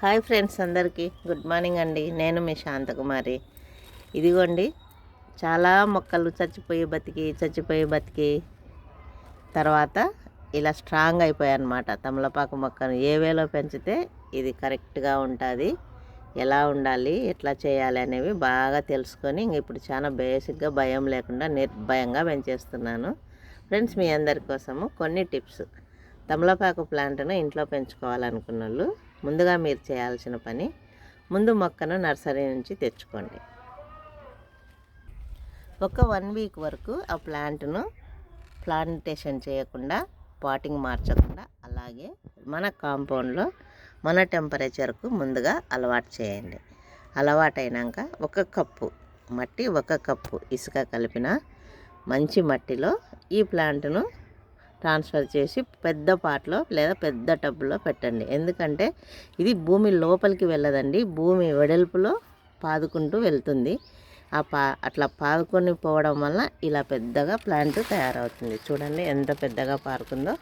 Hi friends అందరికీ. Good morning అండి. నేను మీ శాంతకుమారి. ఇదిగోండి చాలా మొక్కలు చచ్చిపోయి బతికి చచ్చిపోయి బతికి తర్వాత ఇలా స్ట్రాంగ్ అయిపోయాయి అనమాట తమలపాకు మొక్కను. ఏ వేలో పెంచితే ఇది కరెక్ట్గా ఉంటుంది ఎలా ఉండాలి ఎట్లా చేయాలి అనేవి బాగా తెలుసుకొని ఇంక ఇప్పుడు చాలా బేసిక్గా భయం లేకుండా నిర్భయంగా పెంచేస్తున్నాను. ఫ్రెండ్స్ మీ అందరి కోసము కొన్ని టిప్స్ తమలపాకు ప్లాంట్ను ఇంట్లో పెంచుకోవాలనుకున్న వాళ్ళు ముందుగా మీరు చేయాల్సిన పని ముందు మొక్కను నర్సరీ నుంచి తెచ్చుకోండి. ఒక వన్ వీక్ వరకు ఆ ప్లాంట్ను ప్లాంటేషన్ చేయకుండా పాటింగ్ మార్చకుండా అలాగే మన కాంపౌండ్లో మన టెంపరేచర్కు ముందుగా అలవాటు చేయండి. అలవాటైనాక ఒక కప్పు మట్టి ఒక కప్పు ఇసుక కలిపిన మంచి మట్టిలో ఈ ప్లాంట్ను ట్రాన్స్ఫర్ చేసి పెద్ద పాట్లో లేదా పెద్ద టబ్లో పెట్టండి. ఎందుకంటే ఇది భూమి లోపలికి వెళ్ళదండి. భూమి వెడల్పులో పాదుకుంటూ వెళ్తుంది. ఆ పా అట్లా పాదుకొని పోవడం వల్ల ఇలా పెద్దగా ప్లాంట్ తయారవుతుంది. చూడండి ఎంత పెద్దగా పారుకుందో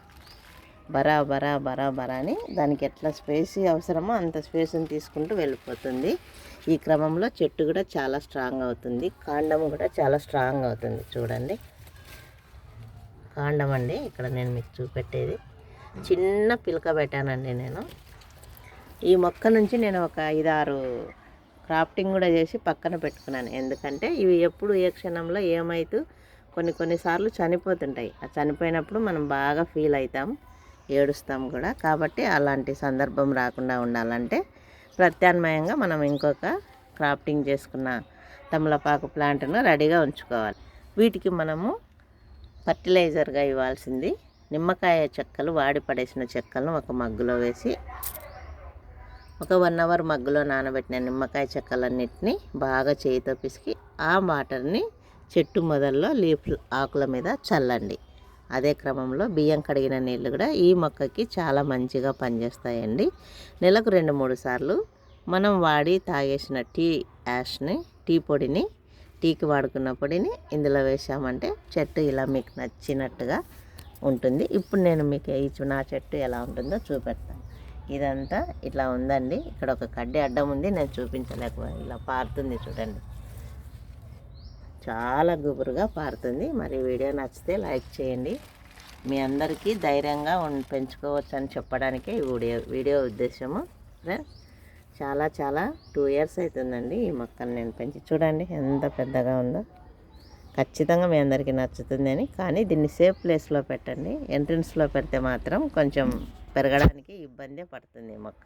బరా బరా బరా బరా అని దానికి ఎట్లా స్పేస్ అవసరమో అంత స్పేస్ని తీసుకుంటూ వెళ్ళిపోతుంది. ఈ క్రమంలో చెట్టు కూడా చాలా స్ట్రాంగ్ అవుతుంది. కాండం కూడా చాలా స్ట్రాంగ్ అవుతుంది. చూడండి. కాండం అండి. ఇక్కడ నేను మీకు చూపెట్టేది. చిన్న పిలక పెట్టానండి నేను. ఈ మొక్క నుంచి నేను ఒక ఐదారు క్రాఫ్టింగ్ కూడా చేసి పక్కన పెట్టుకున్నాను. ఎందుకంటే ఇవి ఎప్పుడు ఏ క్షణంలో ఏమైతూ కొన్ని కొన్నిసార్లు చనిపోతుంటాయి. ఆ చనిపోయినప్పుడు మనం బాగా ఫీల్ అవుతాం ఏడుస్తాం కూడా. కాబట్టి అలాంటి సందర్భం రాకుండా ఉండాలంటే ప్రత్యామ్నాయంగా మనం ఇంకొక క్రాఫ్టింగ్ చేసుకున్న తమలపాకు ప్లాంట్ను రెడీగా ఉంచుకోవాలి. వీటికి మనము ఫర్టిలైజర్గా ఇవ్వాల్సింది. నిమ్మకాయ చెక్కలు వాడి పడేసిన చెక్కలను ఒక మగ్గులో వేసి ఒక వన్ అవర్ మగ్గులో నానబెట్టిన నిమ్మకాయ చెక్కలన్నిటిని బాగా చేయితో పిసికి ఆ వాటర్ని చెట్టు మొదల్లో లీఫ్ ఆకుల మీద చల్లండి. అదే క్రమంలో బియ్యం కడిగిన నీళ్ళు కూడా ఈ మొక్కకి చాలా మంచిగా పనిచేస్తాయండి. నెలకు రెండు మూడు సార్లు మనం వాడి తాగేసిన టీ యాష్ని టీ పొడిని టీకి వాడుకున్న పొడిని ఇందులో వేసామంటే చెట్టు ఇలా మీకు నచ్చినట్టుగా ఉంటుంది. ఇప్పుడు నేను మీకు ఇచ్చి నా చెట్టు ఎలా ఉంటుందో చూపెడతాను. ఇదంతా ఇట్లా ఉందండి. ఇక్కడ ఒక కడ్డీ అడ్డం ఉంది. నేను చూపించలేకపోయా ఇలా పారుతుంది చూడండి. చాలా గుబురుగా పారుతుంది. మరి వీడియో నచ్చితే లైక్ చేయండి. మీ అందరికీ ధైర్యంగా పెంచుకోవచ్చు అని చెప్పడానికే ఈ వీడియో వీడియో ఉద్దేశము. చాలా చాలా టూ ఇయర్స్ అవుతుందండి ఈ మొక్కను నేను పెంచి. చూడండి ఎంత పెద్దగా ఉందో. ఖచ్చితంగా మీ అందరికీ నచ్చుతుంది అని. కానీ దీన్ని సేఫ్ ప్లేస్లో పెట్టండి. ఎంట్రన్స్లో పెడితే మాత్రం కొంచెం పెరగడానికి ఇబ్బందే పడుతుంది మొక్క.